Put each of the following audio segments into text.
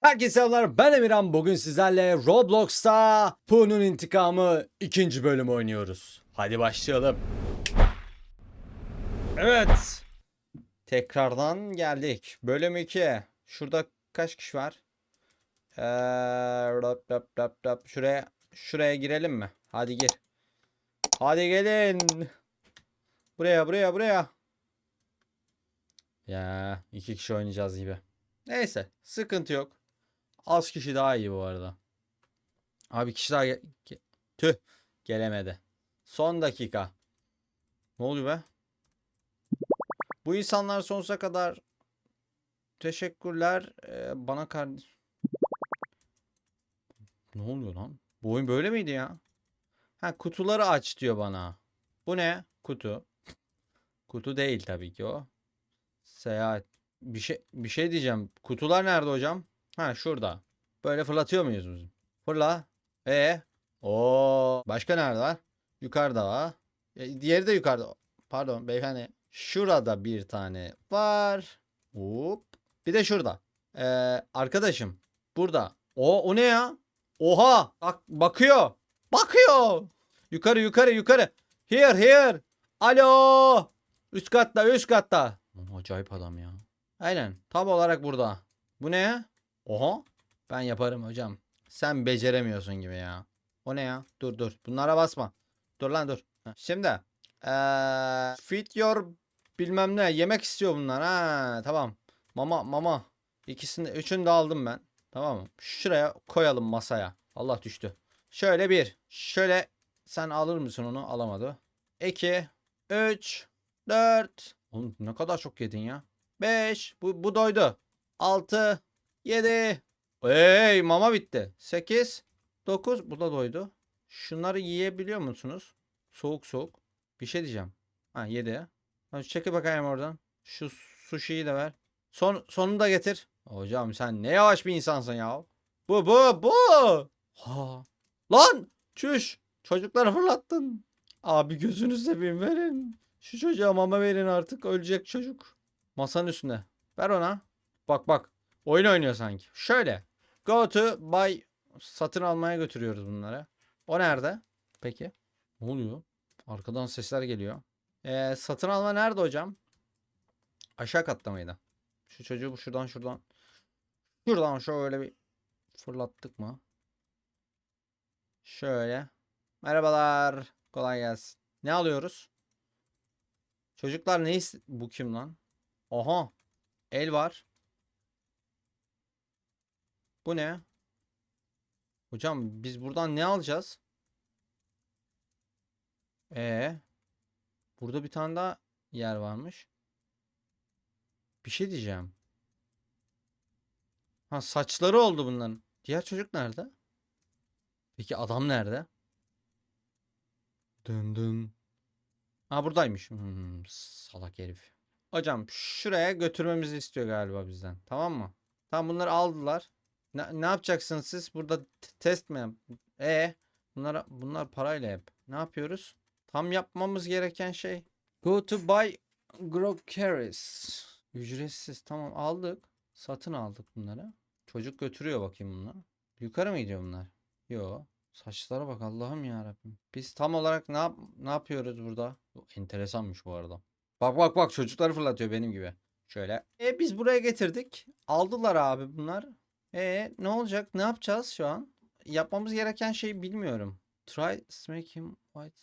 Herkese selamlar ben Emirhan bugün sizlerle Roblox'ta Pooh'nun intikamı ikinci bölümü oynuyoruz. Hadi başlayalım. Evet. Tekrardan geldik. Bölüm 2. Şurada kaç kişi var? Ee, rap, rap, rap, rap. Şuraya şuraya girelim mi? Hadi gir. Hadi gelin. Buraya buraya buraya. Ya iki kişi oynayacağız gibi. Neyse sıkıntı yok. Az kişi daha iyi bu arada. Abi kişi daha ge- tüh gelemedi. Son dakika. Ne oluyor be? Bu insanlar sonsuza kadar teşekkürler Ee, bana kardeş. Ne oluyor lan? Bu oyun böyle miydi ya? Ha kutuları aç diyor bana. Bu ne? Kutu. Kutu değil tabii ki o. Seyahat. Bir şey bir şey diyeceğim. Kutular nerede hocam? Ha şurada. Böyle fırlatıyor muyuz biz? Fırla. E. O. Başka nerede var? Yukarıda var. E, diğeri de yukarıda. Pardon beyefendi. Şurada bir tane var. Hop. Bir de şurada. Ee, arkadaşım. Burada. O o ne ya? Oha. Bak bakıyor. Bakıyor. Yukarı yukarı yukarı. Here here. Alo. Üst katta üst katta. Acayip adam ya. Aynen. Tam olarak burada. Bu ne? Oha. Ben yaparım hocam. Sen beceremiyorsun gibi ya. O ne ya? Dur dur. Bunlara basma. Dur lan dur. Şimdi. Eee feed your bilmem ne. Yemek istiyor bunlar. Ha tamam. Mama mama. İkisini, üçünü de aldım ben. Tamam mı? Şuraya koyalım masaya. Allah düştü. Şöyle bir. Şöyle sen alır mısın onu? Alamadı. 2 3 4 Oğlum ne kadar çok yedin ya. 5 bu, bu doydu. 6 7 Hey mama bitti. 8 9 bu da doydu. Şunları yiyebiliyor musunuz? Soğuk soğuk. Bir şey diyeceğim. Ha 7. Ha, çekil bakayım oradan. Şu sushi'yi de ver. Son sonunu da getir. Hocam sen ne yavaş bir insansın ya. Bu bu bu. Ha. Lan çüş. Çocukları fırlattın. Abi gözünü seveyim verin. Şu çocuğa mama verin artık. Ölecek çocuk. Masanın üstünde. Ver ona. Bak bak. Oyun oynuyor sanki. Şöyle. Go to buy. Satın almaya götürüyoruz bunları. O nerede? Peki. Ne oluyor? Arkadan sesler geliyor. Ee, satın alma nerede hocam? Aşağı katta mıydı? Şu çocuğu şuradan şuradan. Şuradan şöyle bir fırlattık mı? Şöyle. Merhabalar. Kolay gelsin. Ne alıyoruz? Çocuklar ne Bu kim lan? Oha. El var. Bu ne? Hocam biz buradan ne alacağız? Ee, burada bir tane daha yer varmış. Bir şey diyeceğim. Ha saçları oldu bunların. Diğer çocuk nerede? Peki adam nerede? Dın dın. Ha buradaymış. Hmm, salak herif. Hocam şuraya götürmemizi istiyor galiba bizden. Tamam mı? Tamam bunları aldılar. Ne, ne yapacaksınız siz? Burada test mi? E bunlar bunlar parayla yap. Ne yapıyoruz? Tam yapmamız gereken şey. Go to buy groceries. Ücretsiz. Tamam aldık. Satın aldık bunları. Çocuk götürüyor bakayım bunları. Yukarı mı gidiyor bunlar? Yo. Saçlara bak Allah'ım ya Rabbim. Biz tam olarak ne yap ne yapıyoruz burada? Bu enteresanmış bu arada. Bak bak bak çocukları fırlatıyor benim gibi. Şöyle. E biz buraya getirdik. Aldılar abi bunlar. E ne olacak? Ne yapacağız şu an? Yapmamız gereken şeyi bilmiyorum. Try make him white.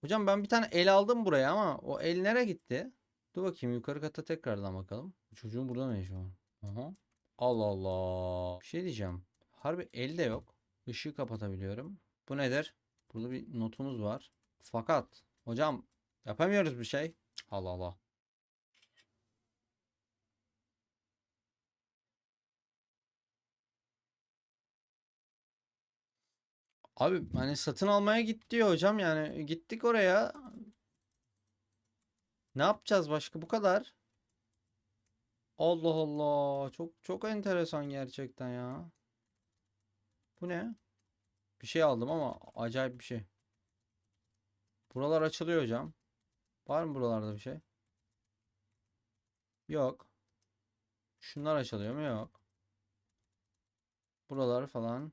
Hocam ben bir tane el aldım buraya ama o el nereye gitti? Dur bakayım yukarı kata tekrardan bakalım. Çocuğun burada ne işi var? Aha. Allah Allah. Bir şey diyeceğim. Harbi el de yok. Işığı kapatabiliyorum. Bu nedir? Burada bir notumuz var. Fakat hocam yapamıyoruz bir şey. Allah Allah. Abi hani satın almaya git diyor hocam yani gittik oraya. Ne yapacağız başka bu kadar? Allah Allah çok çok enteresan gerçekten ya. Bu ne? Bir şey aldım ama acayip bir şey. Buralar açılıyor hocam. Var mı buralarda bir şey? Yok. Şunlar açılıyor mu? Yok. Buralar falan.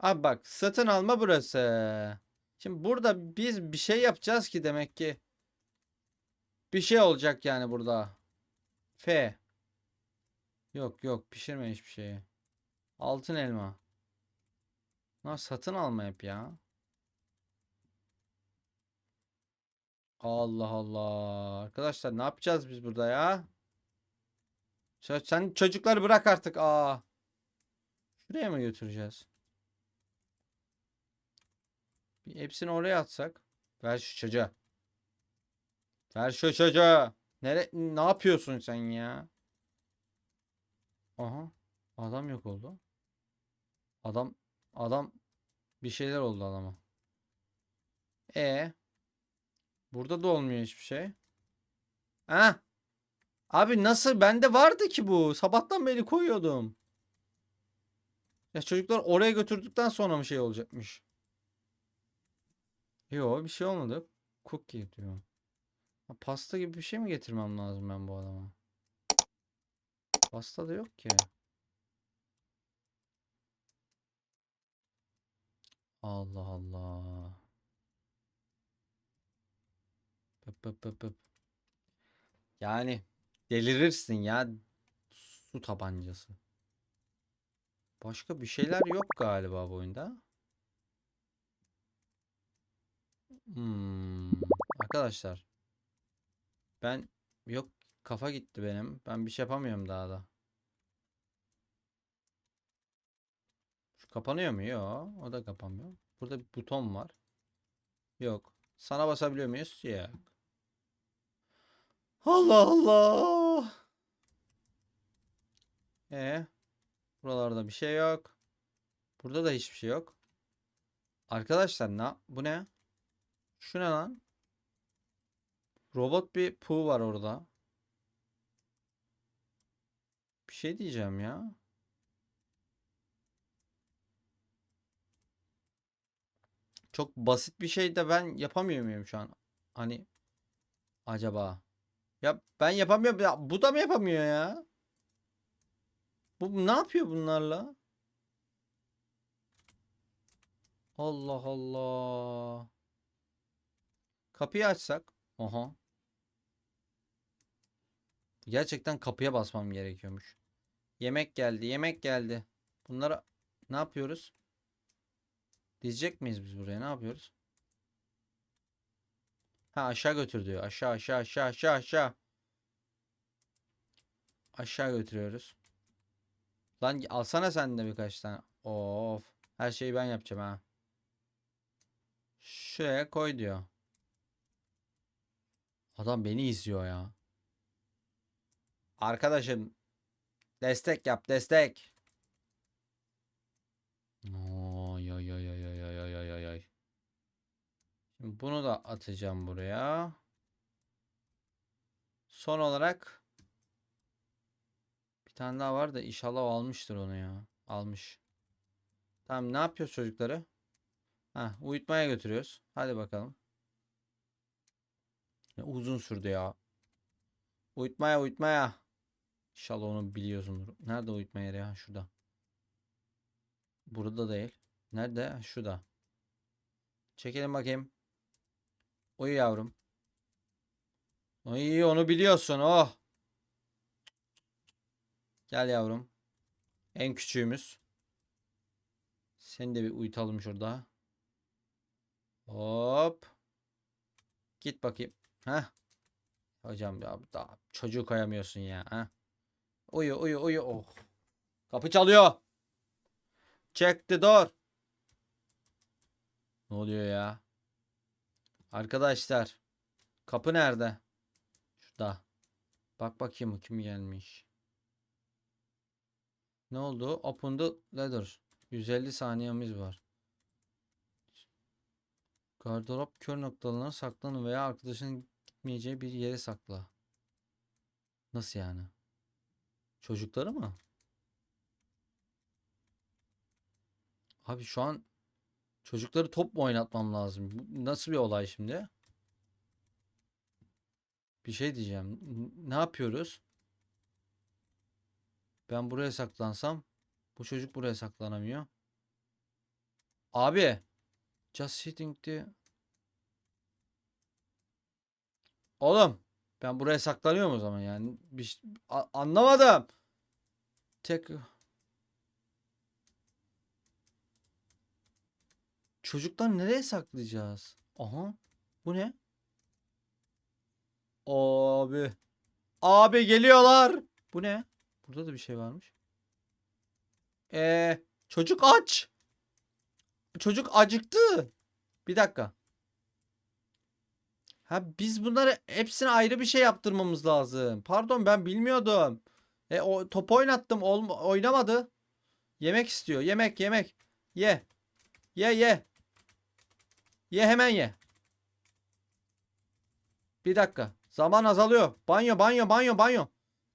Abi bak satın alma burası. Şimdi burada biz bir şey yapacağız ki demek ki. Bir şey olacak yani burada. F. Yok yok pişirme hiçbir şeyi. Altın elma. Lan satın alma hep ya. Allah Allah. Arkadaşlar ne yapacağız biz burada ya? Sen, çocukları bırak artık. Aa. Şuraya mı götüreceğiz? Hepsini oraya atsak. Ver şu çocuğa. Ver şu çocuğa. Nere ne yapıyorsun sen ya? Aha. Adam yok oldu. Adam adam bir şeyler oldu adama. E Burada da olmuyor hiçbir şey. Ha? Abi nasıl? Bende vardı ki bu. Sabahtan beri koyuyordum. Ya çocuklar oraya götürdükten sonra mı şey olacakmış? Yok bir şey olmadı. Cookie diyor. Pasta gibi bir şey mi getirmem lazım ben bu adama? Pasta da yok ki. Allah Allah. Pıp pıp pıp pıp. Yani delirirsin ya. Su tabancası. Başka bir şeyler yok galiba bu oyunda. Hmm. Arkadaşlar. Ben yok kafa gitti benim. Ben bir şey yapamıyorum daha da. Şu kapanıyor mu? Yok. O da kapanmıyor. Burada bir buton var. Yok. Sana basabiliyor muyuz? Yok. Allah Allah. E buralarda bir şey yok. Burada da hiçbir şey yok. Arkadaşlar ne? Bu ne? Şu ne lan? Robot bir pu var orada. Bir şey diyeceğim ya. Çok basit bir şey de ben yapamıyor muyum şu an? Hani acaba? Ya ben yapamıyorum. Ya bu da mı yapamıyor ya? Bu ne yapıyor bunlarla? Allah Allah. Kapıyı açsak. Oha. Gerçekten kapıya basmam gerekiyormuş. Yemek geldi, yemek geldi. Bunlara ne yapıyoruz? Dizecek miyiz biz buraya? Ne yapıyoruz? Ha aşağı götür diyor. Aşağı aşağı aşağı aşağı aşağı. Aşağı götürüyoruz. Lan alsana sen de birkaç tane. Of. Her şeyi ben yapacağım ha. Şuraya koy diyor. Adam beni izliyor ya. Arkadaşım destek yap destek. Oy oy oy oy oy oy oy oy oy. Şimdi bunu da atacağım buraya. Son olarak bir tane daha var da inşallah o almıştır onu ya. Almış. Tamam ne yapıyoruz çocukları? Ha, uyutmaya götürüyoruz. Hadi bakalım. Ne uzun sürdü ya. Uyutmaya uyutmaya. İnşallah onu biliyorsundur. Nerede uyutma yeri ya? Şurada. Burada değil. Nerede? Şurada. Çekelim bakayım. Uyu yavrum. İyi onu biliyorsun. Oh. Gel yavrum. En küçüğümüz. Seni de bir uyutalım şurada. Hop. Git bakayım. Heh. Hocam ya daha çocuğu koyamıyorsun ya. Heh. Uyu uyu uyu. Oh. Kapı çalıyor. Check the door. Ne oluyor ya? Arkadaşlar. Kapı nerede? Şurada. Bak bakayım kim gelmiş. Ne oldu? Open the ladder. 150 saniyemiz var. Gardırop kör noktalarına saklanın veya arkadaşın gitmeyeceği bir yere sakla. Nasıl yani? Çocukları mı? Abi şu an çocukları top mu oynatmam lazım? Nasıl bir olay şimdi? Bir şey diyeceğim. Ne yapıyoruz? Ben buraya saklansam Bu çocuk buraya saklanamıyor. Abi. Just sitting the... Oğlum. Ben buraya saklanıyorum o zaman yani. Bir, A- anlamadım. Tek... Çocuklar nereye saklayacağız? Aha. Bu ne? Abi. Abi geliyorlar. Bu ne? Burada da bir şey varmış. Ee, çocuk aç. Çocuk acıktı. Bir dakika. Ha biz bunları hepsine ayrı bir şey yaptırmamız lazım. Pardon ben bilmiyordum. E o top oynattım olm oynamadı. Yemek istiyor. Yemek yemek. Ye. Ye ye. Ye hemen ye. Bir dakika. Zaman azalıyor. Banyo banyo banyo banyo.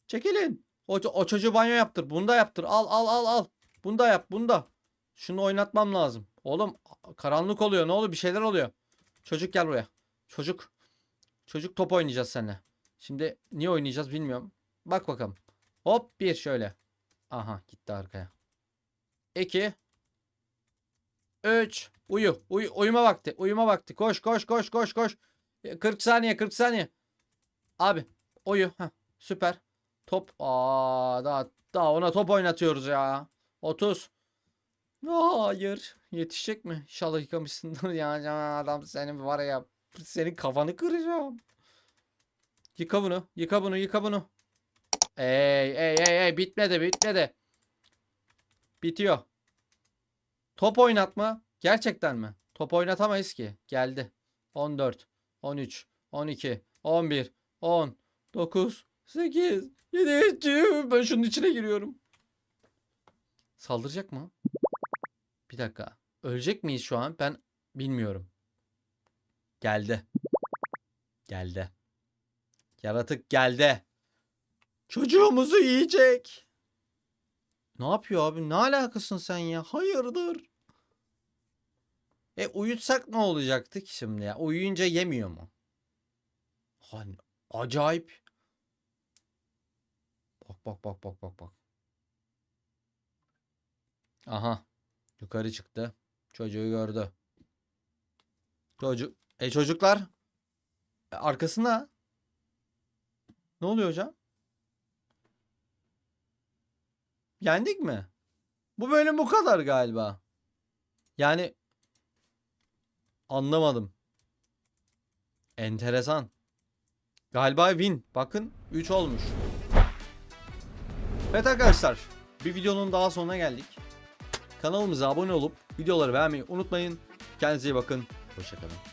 Çekilin. O, o çocuğu banyo yaptır. Bunu da yaptır. Al al al al. Bunu da yap. Bunu da. Şunu oynatmam lazım. Oğlum karanlık oluyor. Ne oluyor? Bir şeyler oluyor. Çocuk gel buraya. Çocuk. Çocuk top oynayacağız seninle. Şimdi niye oynayacağız bilmiyorum. Bak bakalım. Hop bir şöyle. Aha gitti arkaya. 2 3 Uyu. Uyu. Uyuma vakti. Uyuma vakti. Koş koş koş koş koş. E, 40 saniye 40 saniye. Abi uyu. Heh, süper. Top. Aa daha, daha ona top oynatıyoruz ya. 30. Hayır. Yetişecek mi? İnşallah yıkamışsındır. Ya Adam senin var ya. Senin kafanı kıracağım. Yıka bunu. Yıka bunu. Yıka bunu. Ey ey ey ey. Bitmedi bitmedi. Bitiyor. Top oynatma. Gerçekten mi? Top oynatamayız ki. Geldi. 14, 13, 12, 11, 10, 9, 8, 7, ben şunun içine giriyorum. Saldıracak mı? Bir dakika. Ölecek miyiz şu an? Ben bilmiyorum. Geldi. Geldi. Yaratık geldi. Çocuğumuzu yiyecek. Ne yapıyor abi? Ne alakasın sen ya? Hayırdır? E uyutsak ne olacaktı ki şimdi ya? Uyuyunca yemiyor mu? Hani acayip. Bak bak bak bak bak bak. Aha. Yukarı çıktı. Çocuğu gördü. Çocuk. E çocuklar. E, arkasında. Ne oluyor hocam? Yendik mi? Bu bölüm bu kadar galiba. Yani anlamadım. Enteresan. Galiba win. Bakın 3 olmuş. Evet arkadaşlar. Bir videonun daha sonuna geldik. Kanalımıza abone olup videoları beğenmeyi unutmayın. Kendinize iyi bakın. Hoşçakalın.